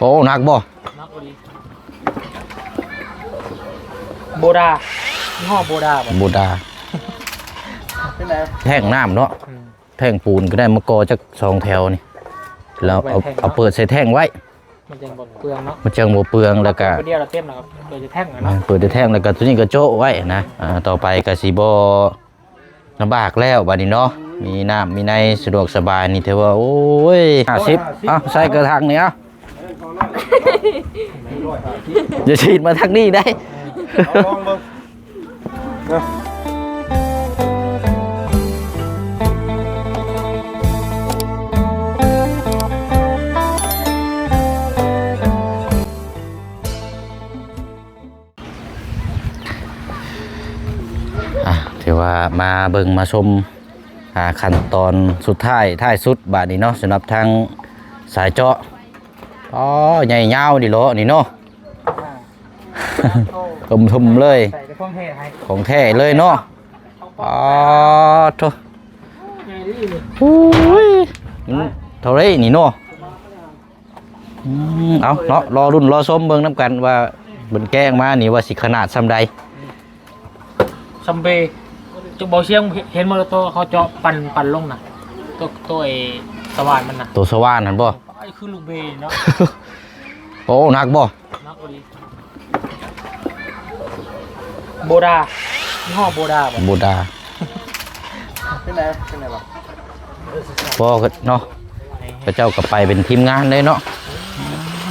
โอ้หนักบ่นักโอลีโบดายี่ห้อโบดาบ่บูดาเป็นไรแท่งน้ำเนาะอืม แท่งปูนก็ได้มากอจักสองแถวนี่แล้วเอาไว้แท่งเนาะ เอาเปิดใส่แท่งไว้มันจะบดเปลืองเนาะมันจังบ่เปลืองแล้วก็เดียวเราเต็มนะครับโดยจะแท่งอะเนาะเปิดได้แท่งแล้วก็ตัวนี้ก็โจ๊ะไว้นะอ่าต่อไปก็สิบ่ลำบากแล้วบัดนี้เนาะ มีน้ำมีในสะดวกสบายนี่ถือว่า โอ้ย50เอ้าใส่กระถางนี่ เอ้าจะฉีดมาทางนี้ได้ เอาลองเบิ่งนะ อะถือว่ามาเบิ่งมาชมอ่าขั้นตอนสุดท้ายท้ายสุดบาดนี้เนาะสำหรับทางสายเจาะ อ๋อใหญ่ยาวดิโลนี่เนาะกลมทุมเลย ใส่ในเครื่องเทศให้ของแท้เลยเนาะอ๋อโถไงนี่นี่โอ้ยมันเท่าไรนี่เนาะอืมเอาเนาะรอรุ่นรอชมเบิ่งน้ำกันว่าบนแกล้งมานี่ว่าสิขนาดซ้ำใดซัมเบย์จุกเบาเชียงเห็นมอเตอร์เขาเจาะปั่นปั่นลงน่ะตัวตัวไอ้สว่านมันน่ะตัวสว่านนั่นบ่ ไอ้คือลูกเบย์เนาะโอ้หนักบ่นักโอลีโบดายี่ห้อโบดาบ่บูดาเป็นไรเป็นไรบ่บ่ก็เนาะพระเจ้าก็ไปเป็นทีมงานเลยเนาะ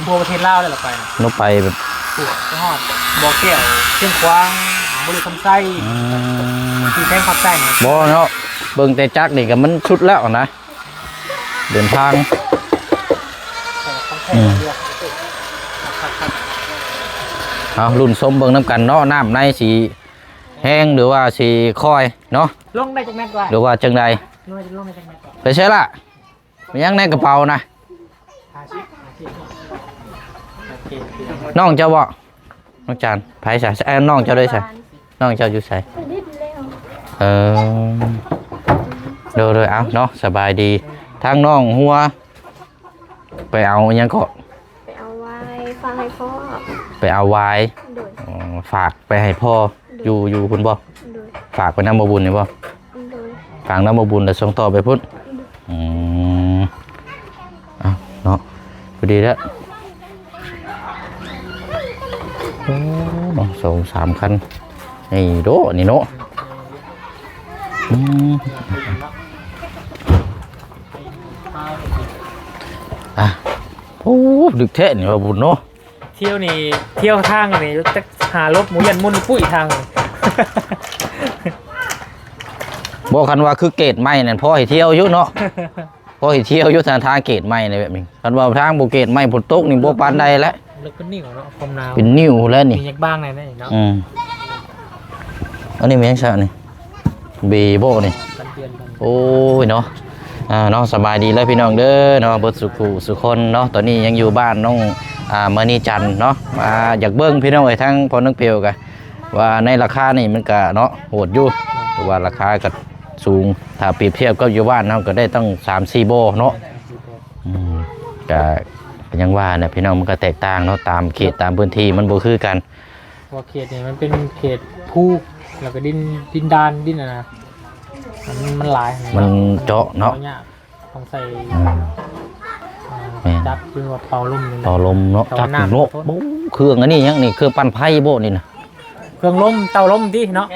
โบประเทศลาวเลยเหรอไปน่ะเนาะไปแบบถูกยี่ห้อบ่อแก้วเชียงควางบริคำไส้อืมที่แท่งขับไส้เนี่ยบ่เนาะเบิ่งแต่จักนี่ก็มันชุดแล้วนะ เดินทางของแท้ เดียวเอารุ่นสมเบิ่งน้ำกันเนาะน้ำในสีแห้งหรือว่าสีคอยเนาะลงได้จากแม็กก่อนหรือว่าจังใดลงได้ลงได้จากแม็กก่อนไปใช่ละมียังในกระเป๋านะหาชิปหาชิปโอเคโอเคน้องเจ้าบ่น้องจานไผใส่เอ้ยน้องเจ้าด้วยใส่น้องเจ้าอยู่ใส่รีบเร็วเออเดูเลยเอาเนาะสบายดีทางน้องหัว ไปเอาอิหยังก็ไปเอาไว้ฟังให้พ่อไปเอาไว้โดยอ๋อฝากไปให้พ่ออยู่อยู่พุ่นบ่โดยฝากไปน้ำมบุญนี่บ่โดยฝากน้ำมบุญแล้วส่งต่อไปพุ่นอืมเอาเนาะพอดีแล้วโอ้เนาะสองสามคันนี่โดนี่เนาะอืม ดึกแท้นี่ว่าบุญเนาะเที่ยวนี่เที่ยวทางนี่จะหารถหมูยันมุ่นปุ้ยทางเลยบอกคันว่าคือเกตใหม่นั่นพ่อให้เที่ยวอยู่เนาะพ่อให้เที่ยวอยู่ทางทางเกตใหม่ในแบบนี้คันว่าทางบ่เกตใหม่ฝนตกนี่บ่ปานใดแล้วแล้วก็นิ่งของเนาะความหนาวเป็นนิ้วแล้วมีนี่ยักบ้างในนั่นเนาะอืมอันนี้มันยังซะนี่บีโบนี่กันเตือนกันโอ้ยเนาะ อ่าเนาะสบายดีแล้วพี่น้องเด้อเนาะเบิดสุขุสุคนเนาะตอนนี้ยังอยู่บ้านน้องอ่ามณีจันเนาะมาอยากเบิ่งพี่น้องไอ้ทั้งพอนึกเปียวกันว่าในราคานี่มันก็เนาะโหดอยู่แต่ว่าราคาก็สูงถ้าเปรียบเทียบกับอยู่บ้านเฮาะก็ได้ตั้ง3-4โบเนาะอืมก็ก็ยังว่าเนี่ยพี่น้องมันก็แตกต่างเนาะตามเขตตามพื้นที่มันบ่คือกัน เพราะว่าเขตเนี่ยมันเป็นเขตภูแล้วก็ดินดินดานดินอะนะ มันมันหลายมันเจาะเนาะยากต้องใส่อืมแม่นจักคือว่าเผาลมนี่นะต่อลมเนาะต่อจักน้ำโลโอ้เครื่องอันนี้ยังนี่เครื่องปั่นไผ่โบนี่นะเครื่องลมเตาลมดิเนาะ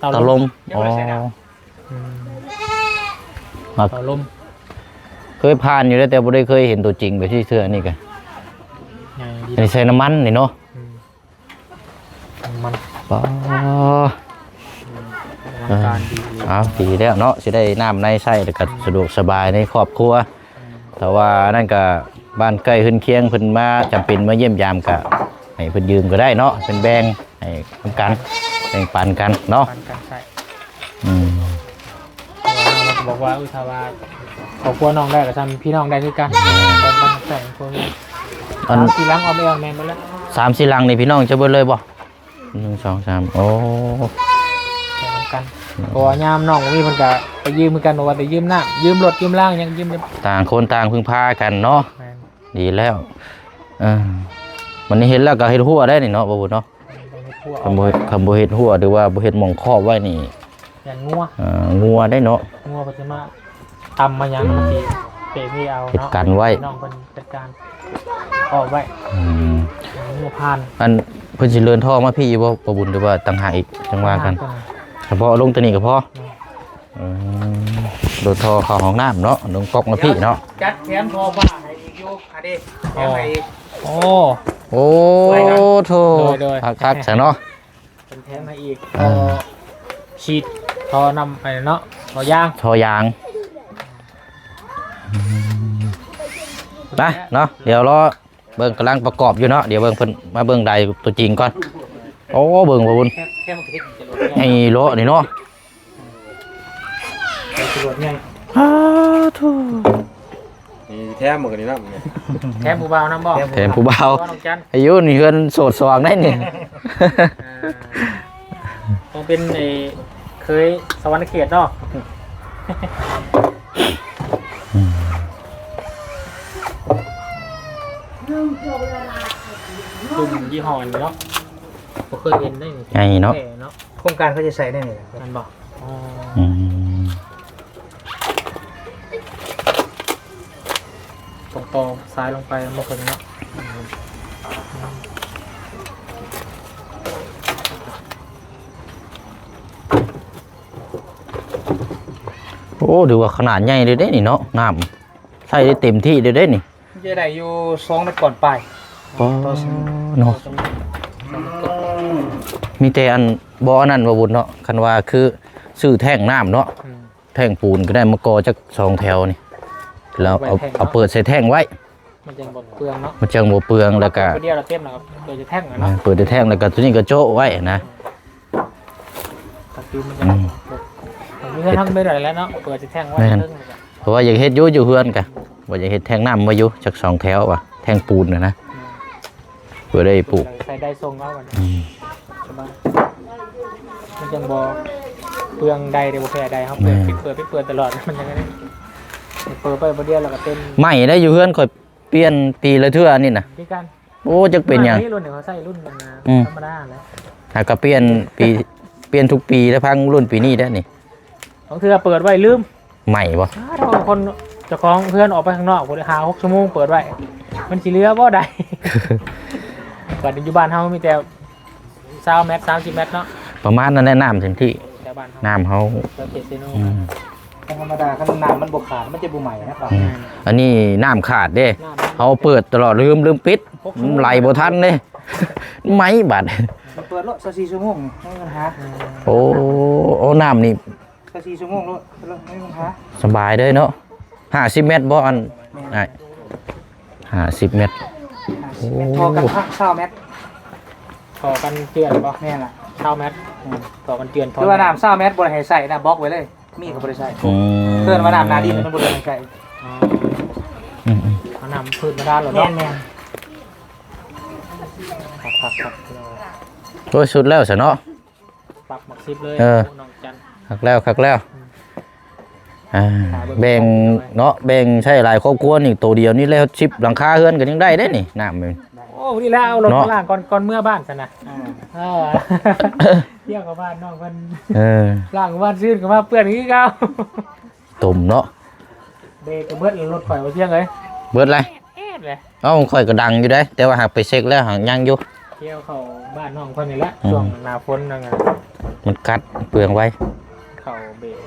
เตาต่อลมอ๋ออืมครับเตาลมเคยผ่านอยู่แล้วแต่บ่ได้เคยเห็นตัวจริงแบบที่เสื้อนี่กันไงดีอันนี้ใส่น้ำมันนี่เนาะอืมมันอ๋ออลัง การดีเอาดีแล้วเนาะสิได้น้ำในใส่แล้วก็สะดวกสบายในครอบครัว แต่ว่านั่นก็บ้านใกล้ขึ้นเคียงเพิ่นมาจำเป็นมาเยี่ยมยามก็ให้เพิ่นยืมก็ได้เนาะเป็นแบ่งให้ทำกันแบ่งปันกันเนาะปันกันใช่อืมเราก็บอกว่าอุทาว่าครอบครัวน้องได้ก็ทำพี่น้องได้ด้วยกันแต่มันแต่งคนอันทีหลังเอาไม่เอาแมนไปแล้วสามสี่ลังนี่พี่น้องจะเบิดเลยบ่หนึ่งสองสามโอ้แข่งกัน เพราะว่ายามน้องมีเพิ่นก็ไปยืมเหมือนกันบอกว่าแต่ยืมน้ำยืมรถยืมล่างยังยืมจะต่างคนต่างพึ่งพากันเนาะ แม่นดีแล้วอ่ามันนี่เห็นแล้วก็เห็นหัวได้นี่เนาะบ่บุญเนาะต้องให้พวกคำบ่เฮ็ดคำบ่เฮ็ดหัวหรือว่าบ่เฮ็ดหม่องครอบไว้นี่อย่างงัวอ่างัวได้เนาะ งัวก็จะมาตำมายังบางทีเปะมีเอาเฮ็ดเนาะกันไว้ น้องเป็นจัดการออกไว้อืมงัวพานอันเพิ่นสิเลินท่อมาพี่บ่บ่บุญหรือว่าต่างหากอีกจังว่ากัน เฉพาะลงตัวนี้ก็พออืมโดนท่อเข้าห้องน้ำเนาะลงก๊อกมาพี่เนาะจัดแขนพอบ้าให้อีกอยู่อะเด้แขนให้อีก โอ้ โอ้โธ่โดยๆ คักๆซะเนาะ เป็นแถมมาอีกพอ่าอฉีดพอนำไปเนาะพอย่างท่อยางนะเนาะเดี๋ยวรอเบิ่งกำลังประกอบอยู่เนาะเดี๋ยวเบิ่งเพิ่นมาเบิ่งใดตัวจริงก่อนโอ้เบิ่งบ่บุญแค่แค่มันกระดิกจะหลุด ไอ้โลนี่เนาะจะหลุดไงอ้าโธ่นี่แท้หมดกันนี่นะเนี่ยแถมผู้เบาน้ำบ่แถมผู้บ่าวน้องจันอายุนี่เฮือนโสดสว่างได้นี่อ่าต้องเป็นไอ้เคยสวรรค์เขตเนาะดุมยี่ห้อนี้เนาะ ผมเคยเห็นได้นี่ไงเนาะแก่เนาะโครงการเขาจะใช้ได้เนี่ยนั่นบอกอ๋ออืมตรงต่อซ้ายลงไปมาคนเนาะโอ้ดูว่าขนาดใหญ่เลยเด้นี่เนาะน้ำใส่ได้เต็มที่เลยเด้นี่จะได้อยู่สองเมตรก่อนไปปอเนาะ มีแต่อันบ่อันนั้นบ่บุญเนาะคันว่าคือซื้อแท่งน้ำเนาะอืมแท่งปูนก็ได้มากอจักสองแถวนี่แล้วเอาไว้แท่งเนาะ เอาเปิดใส่แท่งไว้ มันจะบดเปลืองเนาะมันจังบ่เปลืองแล้วก็เดียวเราเต็มนะครับโดยจะแท่งอะเนาะเปิดได้แท่งแล้วก็ตัวนี้ก็โจ๊ะไว้นะตะกี้มันจะอืมผมไม่ได้ทำไม่ได้แล้วเนาะเปิดจะแท่งไว้แม่น เรื่องเลยจ้ะเพราะว่าอยากเฮ็ดอยู่อยู่เฮือนกะว่าอยากเฮ็ดแท่งน้ำมาอยู่จักสองแถวว่ะแท่งปูนน่ะนะเพื่อได้ปลูกใส่ได้ทรงเอากันอืม สบายมันยังบอเปลืองใดเดี๋ยวแพ้ใดเขาเปิดแม่ปิดเปิดปิดเปิดตลอดมันยังไงเปิดไปประเดี๋ยวแล้วก็เต้นไม่ได้อยู่เฮือนค่อยเปลี่ยนปีละเทื่อนี่น่ะที่กันโอ้จักเป็นหยังรุ่นเดี๋ยวเขาใส่รุ่นมันนะอืมธรรมดาแล้วหากก็เปลี่ยนปีเปลี่ยนทุกปีแล้วพังรุ่นปีนี้ได้นี่บางเทื่อเปิดไว้ลืมใหม่บ่อ้าวถ้าบางคนเจ้าของเพื่อนออกไปข้างนอกคนหาหกชั่วโมงเปิดไว้มันสีเหลือบ่ได้บัดนี้อยู่บ้านเฮามีแต่ ซาวแมทสามสิบแมทเนาะประมาณนั้นแหละน้ำเต็มที่แต่บ้านเฮาน้ำเขาเราเจ็ดเซโนอืมธรรมดาขนาดน้ำมันบกขาดมันจะบุใหม่นะครับ อืมอันนี้น้ำขาดเด้หน้ามันเขาเปิดตลอดลืมลืมปิดมันไหลบ่ทันเด้ ไหมบัดมันเปิดรถสักสี่ชั่วโมงไม่มีปัญหาโอ้โอ้น้ำนี่สักสี่ชั่วโมงรถไม่มีปัญหาสบายเลยเนาะห้าสิบเมตรบ่อันไอ้ห้าสิบเมตรโอ้พอกันพักเช้าเมต รต่อกันเตือนป่ะแม่นล่ะเช้าแมทต่อกันเตือนคือว่าน้ำเช้าเมตรบริหารใส่นะบล็อกไว้เลย มีกับบริษัทอืมเพื่อนว่าน้ำนาดินมันบริหารใส่อ๋ออืมอืมเอานำพืชมาด้านเหรอแม่เนาะนแม่นครับครับครับโอ้ยสุดแล้วซะเนาะ ปักหมักซิบเลยเออ น้องจันคักแล้วคักแล้วอ่าแบ่งเนาะแบ่งใช้หลายครอบครัวนี่ตัวเดียวนี่แล้วชิปหลังคาเฮือนก็ยังได้เด้นี่น้ำมัน โอ้ดีแล้วเอารถเนาะ มาล่างก่อนก่อนเมื่อบ้านกันนะอ่าเออเที่ยวกับบ้านน้องมันเออล่างกับบ้านซื่นกับบ้านเปื้อนอย่างนี้เก้าตุ่มเนาะเบรกกับเบิดรถข่อยมาเที่ยงเลยเบิดไรแอบเลยเอ้าข่อยก็ดังอยู่ได้ แต่ว่าหากไปเช็คแล้วหางยังอยู่ เที่ยวเข้าบ้านน้องคนนี่แหละอืม ช่วงหน้าฝนนั่นไงมันกัดเปลืองไว้ เข้าเบรก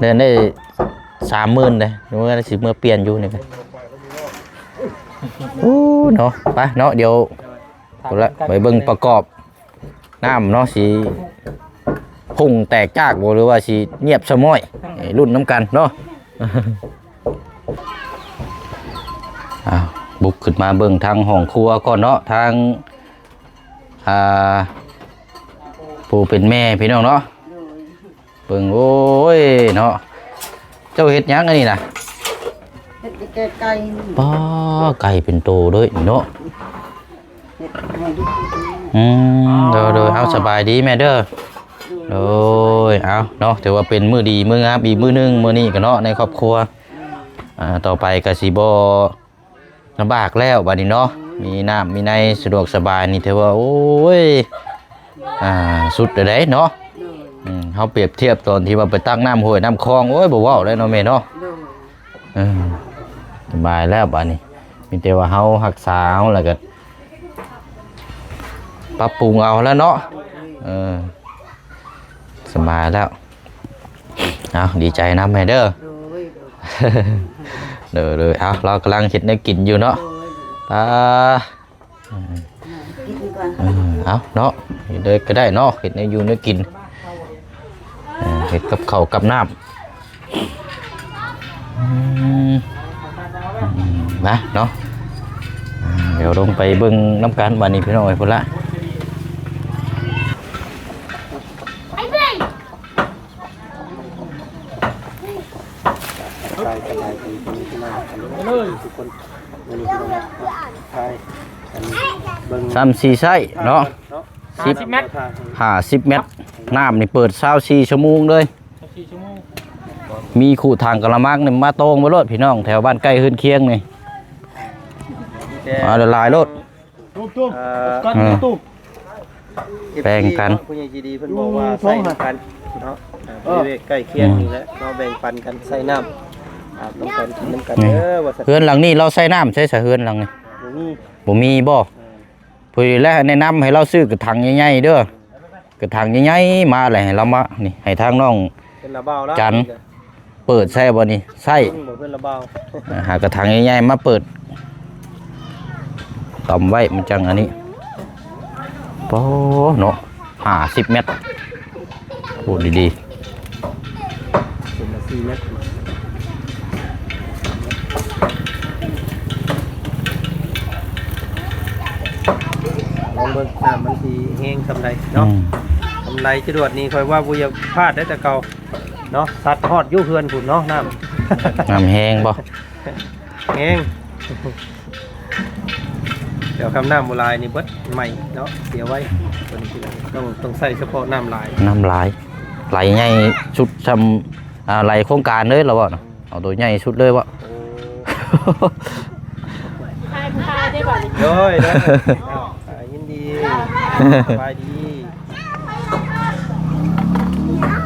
เดินได้สามหมื่นเลยเมื่อสิเมื่อเปลี่ยนอยู่นี่กันโอู้เนาะไปเนาะเดี๋ยวเอาละไปเบิ่งประกอบน้ำเนาะสีพุ่งแตกจากบ่หรือว่าสีเงียบสมอยรุ่นน้ำกันเนาะอ้าวบุกขึ้นมาเบิ่งทางห้องครัวก่อนเนาะทางอ่าผู้เป็นแม่พี่น้องเนาะเบิ่งโอ้ยเนาะเจ้าเฮ็ดหยังอันนี้น่ะ เฮ็ดไก่ไก่นี่ป้าไก่เป็นโตด้วยเนาะเฮ็ดให้ดูอืมเด้อเด้อเอาสบายดีแม่เด้อโดยเอาเนาะถือว่าเป็นมือดีมืองามอีกมือหนึงมือนี้ก็เนาะในครอบครัวอ่าต่อไปก็สิบ่ลำบากแล้วบัดนี้เนาะมีน้ำมีในสะดวกสบายนี่ถือว่าโอ้ยอ่าสุดเลยเด้เนาะโดยอืมเขาเปรียบเทียบตอนที่ว่าไปตั้งน้ำห้วยน้ำคลองโอ้ยบ่เว้าเลยเนาะแม่เนาะโดยเออ สบายแล้วบัดนี้ มีแต่ว่าเฮารักษาเฮาแล้วก็ปรับปรุงเอาแล้วเนาะเออสบายแล้วเอาดีใจนะแม่เด้อเด้อเด้อเอาเรากำลังเฮ็ดแนวกินอยู่เนาะโดยอ่าเอาเนาะเฮ็ดเลยก็ได้เนาะเฮ็ดแนอยู่แนกินเออเฮ็ดกับเข้ากับน้ำ นะเนาะเดี๋ยวลงไปเบิ่งน้ำกันบัดนี้พี่น้องไอ้พุ่นละใช่สบายดีคนนี้ที่มากันทุกคนวันนี้ที่เราใช่อันนี้เบิ่งซ้ำสี่ไส้เนาะสิบเมตรห้าสิบเมตรน้ำนี่เปิดเช้าสี่ชั่วโมงเลยมีขู่ทางกระมังนี่มาตรงมาโลดพี่น้อง แถวบ้านใกล้ขึ้นเคียงนี่ มาละลายโลดตุ้มตุ้มเอ่อ กันอืม ตุ้ม แบ่งกันผู้ใหญ่ใจดีเพิ่นบอกว่าใส่น้ำกันเนาะอ่าบริเวณใกล้เคียงนี่แหละเราแบ่งปันกันใส่น้ำอาบน้ำกันกินน้ำกันเด้อว่าสัตว์เฮือนหลังนี้เราใส่น้ำใช้สะเฮือนหลังนี้บ่มีบ่มีบ่เพื่อและแนะนำให้เราซื้อกระถางใหญ่ๆเด้อกระถางใหญ่ๆมาเลยให้เรามานี่ให้ทางน้อง เป็นระเบ้าแล้วจัน เปิดใส่บ่นี่ใส่บ่เป็นระเบ้า หากระถางใหญ่ๆมาเปิด ต่อมไว้มันจังอันนี้โอ้เนาะห้าสิบเมตรพูดดีเป็นละ4เมตรลองเบิ่งน้ำมันสิแห้งสำไรๆเนาะอืมทำไรจรวดนี่คอยว่าบุญพลาดได้แต่เก่าเนาะสัตว์ฮอดอยุ่เฮือนคุณเนาะน้ำน้ำแห้งบ่เอง เดี๋ยวคำน้ำโบราณนี่เบิดใหม่เนาะเสียไว้ตัวนี้คือต้องต้องใส่เฉพาะน้ำลายน้ำลายไหลใหญ่ชุดทำอ่าไหลโครงการเลยแล้วบ่เนาะเอาตัวใหญ่ชุดเลยบ่พายพายได้บ่เนี่ยโอ้ยเด้ออ้าวอ่ายินดีสบายดี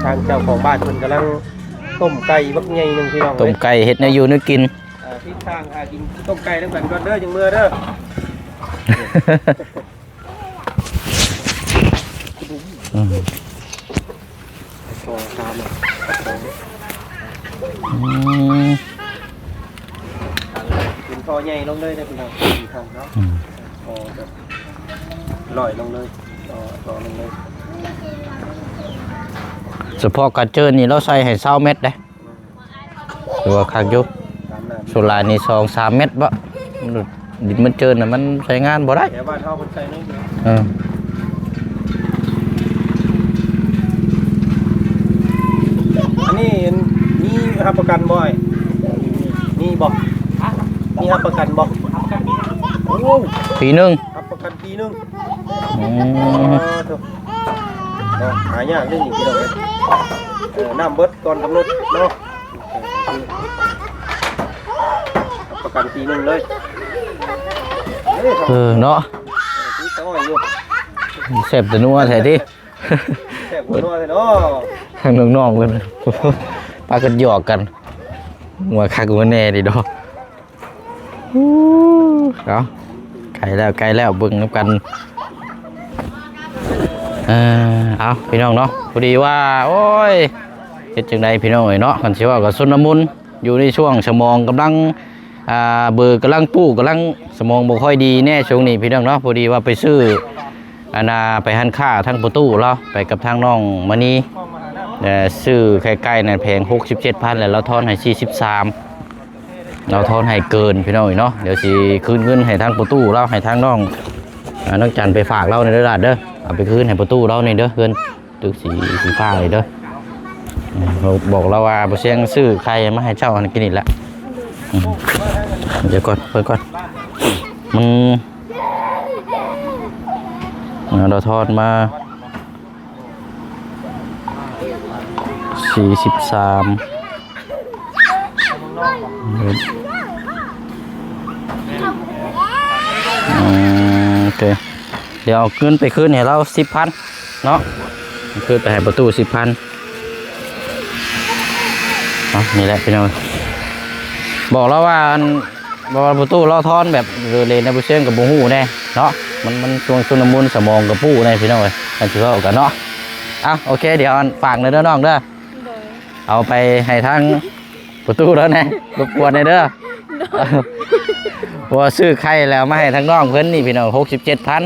ทางเจ้าของบ้านเพิ่นกำลังต้มไก่บักใหญ่หนึงพี่น้องต้เอ้มยไก่เฮ็ดแนวอยู่นึกกิน อ่าที่ข้างหากินต้มไก่ทั้งกันก่อนเด้อจังเมื่อเด้อ อืมสองสามอะอืมกินคอใหญ่ลงเลยนะพี่น้องกินทางเนาะอืมคอแบบลอยลงเลยต่อต่อลงเลยเฉพาะการเจอนี่เราใส่ให้20เม็ดเด้หรือว่าคักอยู่ตามนั้นสุรายนี่2 3เม็ดบ่มันดิ นมันเจอน่ะมันใช้งานบ่ได้เดี๋ยวบ้านเท่าคนใส่น้อยเดียวเอออันนี้มีรับประกันบ่อยมีบ่มีรับประกันบ่โอ้ปีหนึงรับประกันปีหนึงอือ๋อมถูกเนาะหายากเรื่องนี้พี่น้องเอ้ยเออน้ำเบิดก่อนกำหนดเนาะรับประกันปีหนึงเลย เออเนาะที่ต้อยอยู่แต่นัวแท้ติแค่หัวนัวเลยเนาะทางน้องๆเพิ่นปากันหยอกกันหัวคักหัวแน่ดิดอกเอาไกลแล้วไกลแล้วเบิ่งนำกันเออเอาพี่น้องเนาะพอดีว่า โอ้ยเฮ็ดจังไดพี่น้องเอ้ยเนาะกันสิว่าก็สุนมุนอยู่ในช่วงสมองกำลัง อ่าเบอร์กำลังปู้กำลังสมองบ่ค่อยดีแน่ช่วงนี้พี่น้องเนาะพอดีว่าไปซื้ออานาไปหันค่าทั้งประตูเราะไปกับทางน้องมณีเอ่ซื้อไข่ไก่นั่นแพง67,000แล้วเราทอนให้43เราทอนให้เกินพี่น้องเนาะเดี๋ยวสิคืนเงินให้ทางประตูเราให้ทางน้องน้องจันไปฝากเราในเด้อล่ะเด้อเอาไปคืนให้ประตูเราในเด้อเฮือนตึกสีสีฟ้าเลยเด้อเราบอกเราว่าบ่เสียงซื้อไข่มาให้เจ้าอันกินนี่และอืม เดี๋ยวก่อนเพิ่ก่อนมันเราทอดมาสี่สิบสามโอเคเดี๋ยวเอาเงินไปคืนให้เราสิบพันเนาะคืนไปให้ประตูสิบพันเอานี่แหละพี่น้อง บอกแล้วว่าบอกประตูเราทอนแบบเรือเลนในบุเชียงกับบูฮูแน่เนาะมันมันช่วงชุนมุนสมองกับปู้แน่พี่น้องเลยกันถือว่ากันเนาะเอาโอเค เดี๋ยวฝากเลยเด้อน้องเด้อเอาไปให้ทั้งประตูแล้วนะรบกวนในอยเด้อว่าซื้อไข่แล้วมาให้ทั้งน้องเพิ่นนี่พี่น้องหกสิบเจ็ดพัน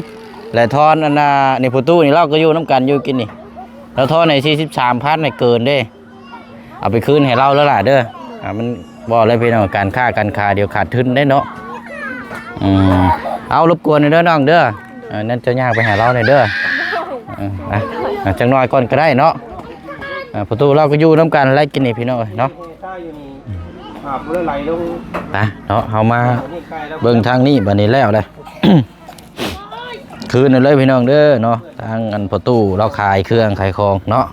และทอนอันน่ะนี่ประตูนี่เราก็อยู่น้ำกันอยู่กินนี่แล้วทอนในสี่สิบสามพันไม่เกินเด้ เอาไปคืนให้เราแล้วล่ะเด้ออ่ามัน บอกเลยพี่น้องการค่าการคาเดี๋ยวขาดทุนได้เนาะอืมเอารบกวนในอยเด้อน้องเด้ออ่านั่นจะยากไปหาเราในอยเด้ออืมอะอะจังน้อยก่อนก็ได้เนาะอ่าประตูเราก็อยู่น้ำกันไล่กินนี่พี่น้องเอ้ยเนาะข้าอยู่นี่อาบเลือดไหลลงไปเนาะเอามา นี่ใกล้แล้วเบิ่งทางนี้บัดนี้แล้วเลย คืนนั่นเลยพี่น้องเด้อเนาะทางอันประตูเราขายเครื่องขายของเนาะ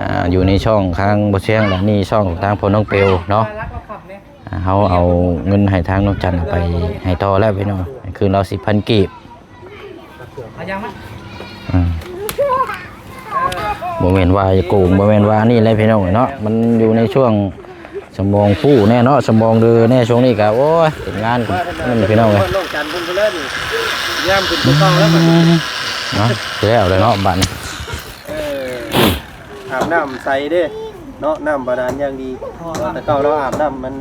อ่าอยู่ในช่องทางบ่เชียงและนี่ช่องของทางพอน้องเปลวเนาะอ่า เขาเอาเงินให้ทางน้องจันเอาไปให้ต่อแล้วพี่น้องให้คืนเราสิพันกีบอืมบ่แม่นว่าจะโกงบ่แม่นว่านี่เลยพี่น้องเนาะมันอยู่ในช่วงสมองผู้แน่เนาะสมองเดือแน่ช่วงนี้ก็โอ้ยติดงานกันนั่นพี่น้องเอ้ยโลกจันทร์พุ่นไปเลยนี่ย่ามขึ้นไปต้องแล้วมันเนาะเสียแล้วเลยเนาะบัดนี้เอออาบน้ำใส่เด้เนาะน้ำบาดาลอย่างดีแต่เก่าเราอาบน้ำมัน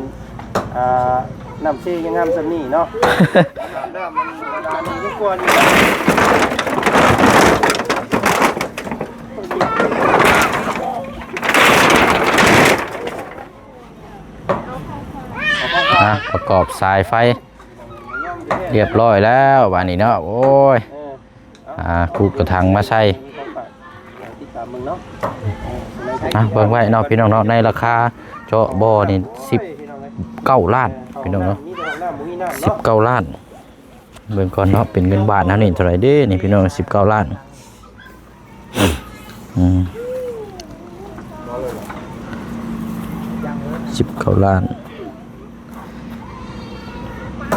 อ่าน้ำเชี่ยังงามสำนี่เนาะอาบน้ำมันดานี่ก็ควรอยู่อะประกอบสายไฟ เรียบร้อยแล้วบัดนี้เนาะโอ้ยอ่าคูกระถังมาใส่เนาะอะเบิ่งไว้เนาะพี่น้องเนาะในราคาเจาะบ่อนี่สิบ เก้าล้านพี่น้องเนาะสิบเก้าล้านเบิ่งก่อนเนาะเป็นเงินบาทนะนี่เท่าไหร่เด้นี่พี่น้องสิบเก้าล้านสิบเก้าล้าน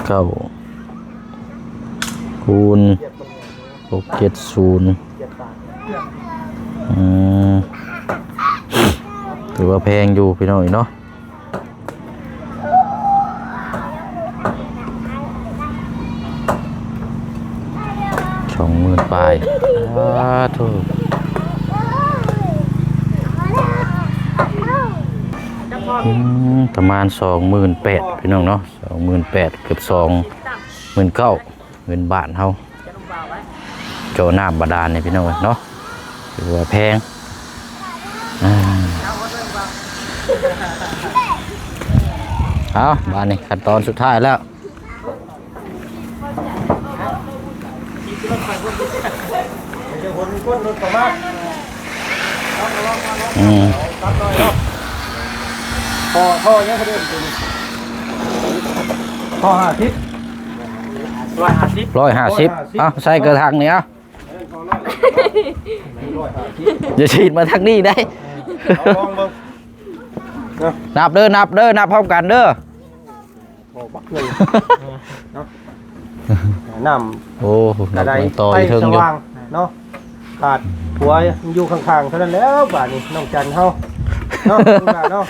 เก้าคูณหกเจ็ดศูนย์อืมถือว่าแพงอยู่พี่น้องเนาะ สองหมื่นปลายอ้าถูกประมาณสองหมื่นแปดพี่น้องเนาะสองหมื่นแปดเกือบสองหมื่นเก้าเงินบาทเฮาโจน้ำบาดาลเนี่ยพี่น้องเอ้ยเนาะถือว่าแพงอ่าเอาบานนี้ขั้นตอนสุดท้ายแล้ว เดี๋ยวคนก้นรถเข้ามาอืมตัดหน่อยเนาะพ่อพ่อยังเขาเดินตัวนี้พ่อห้าทิศร้อยห้าสิบร้อยห้าสิบเอ้าใส่กระถังนี่เอ้าอย่าฉีดมาทางนี้ได้เอาลองเบิ่งนับเด้อนับเด้อนับพร้อมกันเด้อโอ้บักเลยเนาะน้ำโอ้นัอะบไรยังต่อไฟอีกเทิงสอยู่ว่างเนาะ ขาดหัวอยู่ข้างๆเท่านั้นแล้วป่านนี้น้องจันเฮาเนาะลูกหลานเนาะ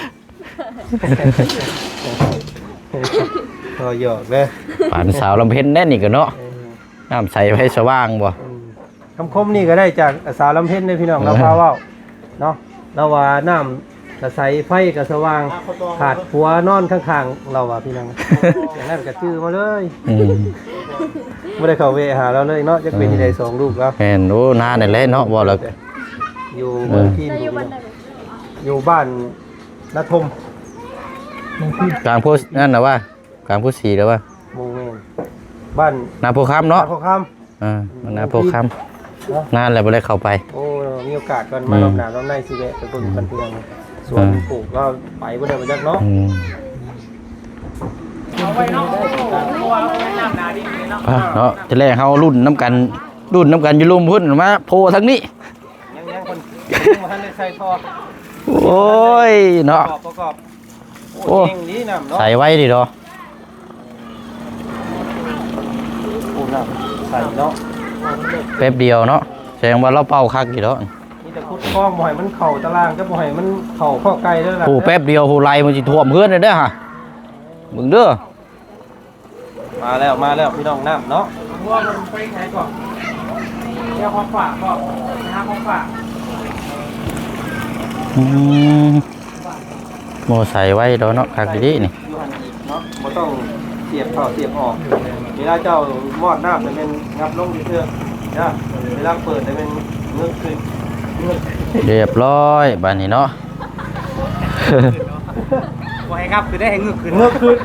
พอหยอกเลยป่านสาวลำเพ็ญแน่นี่ก็เนาะน้ำใสไฟสว่างบ่คำคมนี่ก็ได้จากสาวลำเพ็ญเลยพี่น้องเราพาเว่าเนาะเราว่าน้ำ กระใสไฟกระสว่าง ขาดหัวนอนข้างๆ เราว่าพี่น้องอย่างนั้นก็ชื่อมาเลยอืมไม่ได้เข้าเวหาเราเลยเนาะจะเป็นที่ใดสองลูกแล้วแม่นโอ้นานนั่นแหละเนาะบ่ละอยู่เมืองที่จะอยู่บ้านใดอยู่บ้านนาทมกลางโพสนั่นน่ะว่ากลางโพสสีแล้วว่าหมูเมนบ้านนาโพคำเนาะบ้พ่อคอ่านาโพคเนาะำนานแล้วบ่ได้เข้าไปำโอ้ มีโอกาสกันมาลำหนาลำในสิเวะไปเบิ่งกันเพื่อน ส่วนอืมปลูกก็ไปบ่ได้มาจากเนาะอืมเอาไว้เนาะเพราะว่าเราเป็นน้ำหนาดินเลยเนาะอะเนาะทีแรกเฮารุ่นน้ำกัน รุ่นน้ำกันอยู่ลุมพุ่นมาโพทั้งนี้ ยังยังคนยังมาทันได้ใส่ท่อโอ้ยประเนาะ กอบประกอบโอ้ โอ้เก่งดีน้ำเนาะใส่ไว้ดิเนาะโอ้น้ำใสส่เนาะแป๊บเดียวเนาะแสดงว่าเราเป่าคักอยู่แล้ว นี่แต่คุดคล้องบ่ให้มันเข่าตารางก็บ่ให้มันเข่าข้อไกลแล้วล่ะผู้แป๊บเดียวผู้ไรมันสิท่วมเพื่อนเลยเด้อฮะมึงเด้อมาแล้วมาแล้วพี่น้องน้ำเนาะพวกมันไปไหนก่อนเดี๋ยวของฝากก่อนนะฮะของฝากอืมโมใส่ไว้ดอกเนาะคักดีๆนี่อยู่หันอีกเนาะบ่ต้องเสียบเข้าเสียบออกเวลาเจ้ามอดน้ำจะเป็นงับลงที่เทือกนะเวลาเปิดจะเป็นเงือกขึ้น เงือกเรียบร้อยบานนี้เนาะบ่ให้ครับคือได้ให้งึกขึ้นเงือกขึ้น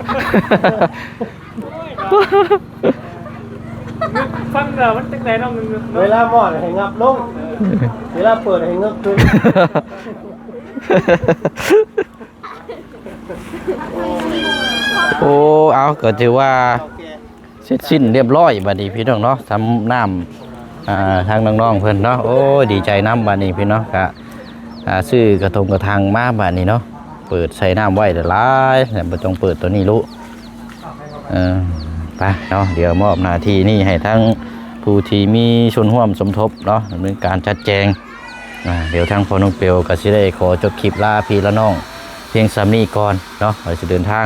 ฟังเด้อมันจังได๋น้องงึกเวลามอดให้งับลงเวลาเปิดให้เงือกขึ้นโอ้เอาก็ถือว่าโอเคเสร็จสิ้นเรียบร้อยบัดนี้พี่น้องเนาะทำน้ำ อ่าทางน้องๆเพิ่นเนาะโอ้ยดีใจน้ำบัดนี้พี่เน้องกะอ่าซื้อกระทงกระทังมาบัดนี้เนาะเปิดใส่น้ำไว้เดี๋ยวหลายแต่บ่ต้องเปิดตัวนี้รู้เออไปเนาะเดี๋ยวมอบหน้าที่นี่ให้ทั้งผู้ที่มีชนร่วมสมทบเนาะดำเนินการจัดแจงอ่าเดี๋ยวทางพอน้องเปียวก็สิได้ขอจบคลิปลาพี่ละน้อง เพียงสามีก่อนเนาะเราจะเดินทาง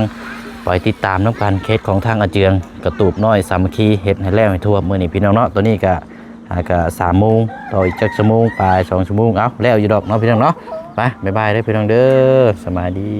ไปติดตามน้ำกันเคสของทางอาเจือง กระตูบน้อยสามัคคีเฮ็ดให้แล้วให้ทั่วมื้อนี้พี่น้องเนาะตัวนี้ก็ ก็สามโมงต่ออีกจักชั่วโมงไปสองชั่วโมงเอ้าแล้วอยู่ดอกเนาะพี่น้องเนาะไปบ๊ายบายเด้อพี่น้องเด้อสบายดี